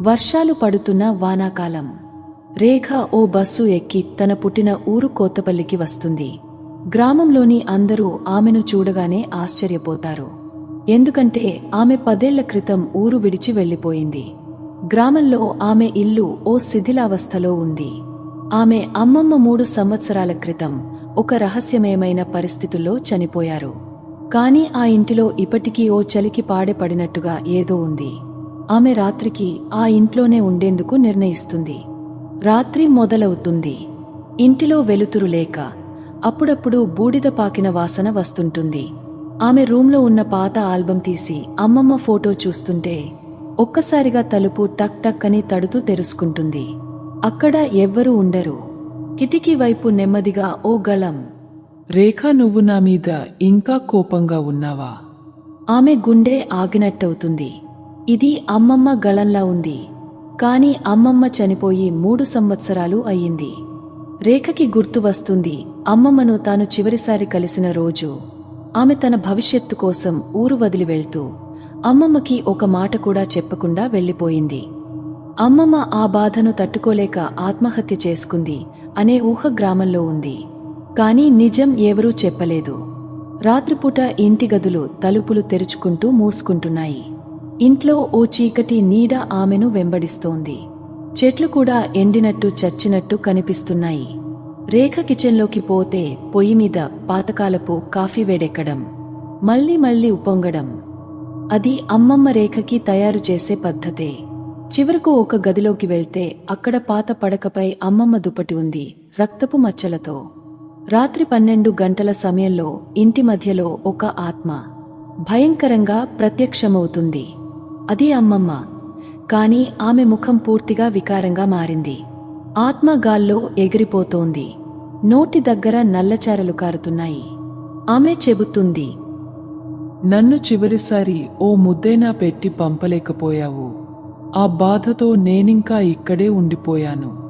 వర్షాలు పడుతున్న వానాకాలం. రేఖ ఓ బస్సు ఎక్కి తన పుట్టిన ఊరు కోతపల్లికి వస్తుంది. గ్రామంలోని అందరూ ఆమెను చూడగానే ఆశ్చర్యపోతారు. ఎందుకంటే ఆమె పదేళ్ళ క్రితం ఊరు విడిచి వెళ్ళిపోయింది గ్రామంలో ఆమె ఇల్లు ఓ శిథిలావస్థలో ఉంది. ఆమె అమ్మమ్మ మూడు సంవత్సరాల క్రితం ఒక రహస్యమయమైన పరిస్థితుల్లో చనిపోయారు. కాని ఆ ఇంటిలో ఇప్పటికీ ఓ చలికి పాడెపడినట్టుగా ఏదో ఉంది. ఆమె రాత్రికి ఆ ఇంట్లోనే ఉండేందుకు నిర్ణయిస్తుంది. రాత్రి మొదలవుతుంది. ఇంటిలో వెలుతురు లేక అప్పుడప్పుడు బూడిద పాకిన వాసన వస్తుంటుంది. ఆమె రూంలో ఉన్న పాత ఆల్బం తీసి అమ్మమ్మ ఫోటో చూస్తుంటే ఒక్కసారిగా తలుపు టక్ టక్ అని తడుతూ తెరుచుకుంటుంది. అక్కడ ఎవ్వరూ ఉండరు. కిటికీ వైపు నెమ్మదిగా ఓ గళం. రేఖ నువ్వు నా మీద ఇంకా కోపంగా ఉన్నావా? ఆమె గుండె ఆగినట్టవుతుంది. ఇది అమ్మమ్మ గళంలా ఉంది. కాని అమ్మమ్మ చనిపోయి మూడు సంవత్సరాలు అయ్యింది. రేఖకి గుర్తు వస్తుంది అమ్మమ్మను తాను చివరిసారి కలిసిన రోజు. ఆమె తన భవిష్యత్తు కోసం ఊరు వదిలి వెళ్తూ అమ్మమ్మకి ఒక మాట కూడా చెప్పకుండా వెళ్ళిపోయింది. అమ్మమ్మ ఆ బాధను తట్టుకోలేక ఆత్మహత్య చేసుకుంది అనే ఊహ గ్రామంలో ఉంది. కానీ నిజం ఎవరూ చెప్పలేదు. రాత్రిపూట ఇంటి గదులు తలుపులు తెరుచుకుంటూ మూసుకుంటున్నాయి. ఇంట్లో ఓ చీకటి నీడ ఆమెను వెంబడిస్తోంది. చెట్లు కూడా ఎండినట్టు చచ్చినట్టు కనిపిస్తున్నాయి. రేఖ కిచెన్లోకి పోతే పొయ్యి మీద పాతకాలపు కాఫీ వేడెక్కడం మళ్ళీ మళ్ళీ ఉప్పొంగడం. అది అమ్మమ్మ రేఖకి తయారు చేసే పద్ధతే. చివరకు ఒక గదిలోకి వెళ్తే అక్కడ పాత పడకపై అమ్మమ్మ దుప్పటి ఉంది రక్తపు మచ్చలతో. రాత్రి పన్నెండు గంటల సమయంలో ఇంటి మధ్యలో ఒక ఆత్మ. భయంకరంగా ప్రత్యక్షమవుతుంది. అది అమ్మమ్మ. కాని ఆమె ముఖం పూర్తిగా వికారంగా మారింది. ఆత్మ గాల్లో ఎగిరిపోతోంది. నోటి దగ్గర నల్లచారలు కారుతున్నాయి. ఆమె చెబుతుంది నన్ను చివరిసారి ఓ ముద్దైనా పెట్టి పంపలేకపోయావు. ఆ బాధతో నేనింకా ఇక్కడే ఉండిపోయాను.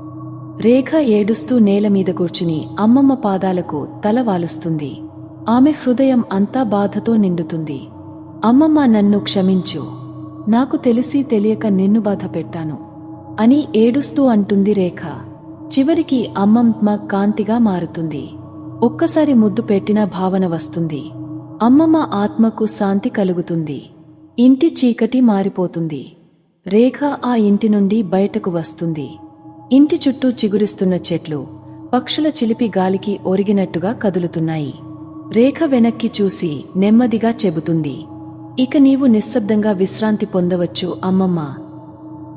రేఖ ఏడుస్తూ నేల మీద కూర్చుని అమ్మమ్మ పాదాలకు తల వాలుస్తుంది. ఆమె హృదయం అంతా బాధతో నిండుతుంది. అమ్మమ్మ నన్ను క్షమించు. నాకు తెలిసి తెలియక నిన్ను బాధ పెట్టాను అని ఏడుస్తూ అంటుంది రేఖ. చివరికి అమ్మమ్మ కాంతిగా మారుతుంది. ఒక్కసారి ముద్దు పెట్టిన భావన వస్తుంది. అమ్మమ్మ ఆత్మకు శాంతి కలుగుతుంది. ఇంటి చీకటి మారిపోతుంది. రేఖ ఆ ఇంటి నుండి బయటకు వస్తుంది. ఇంటి చుట్టూ చిగురిస్తున్న చెట్లు పక్షుల చిలిపి గాలికి ఒరిగినట్టుగా కదులుతున్నాయి. రేఖ వెనక్కి చూసి నెమ్మదిగా చెబుతుంది. ఇక నీవు నిశ్శబ్దంగా విశ్రాంతి పొందవచ్చు అమ్మమ్మ.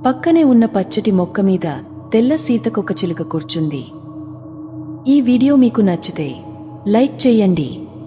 పక్కనే ఉన్న పచ్చటి మొక్క మీద తెల్ల సీతకొక చిలుక కూర్చుంది. ఈ వీడియో మీకు నచ్చితే లైక్ చేయండి.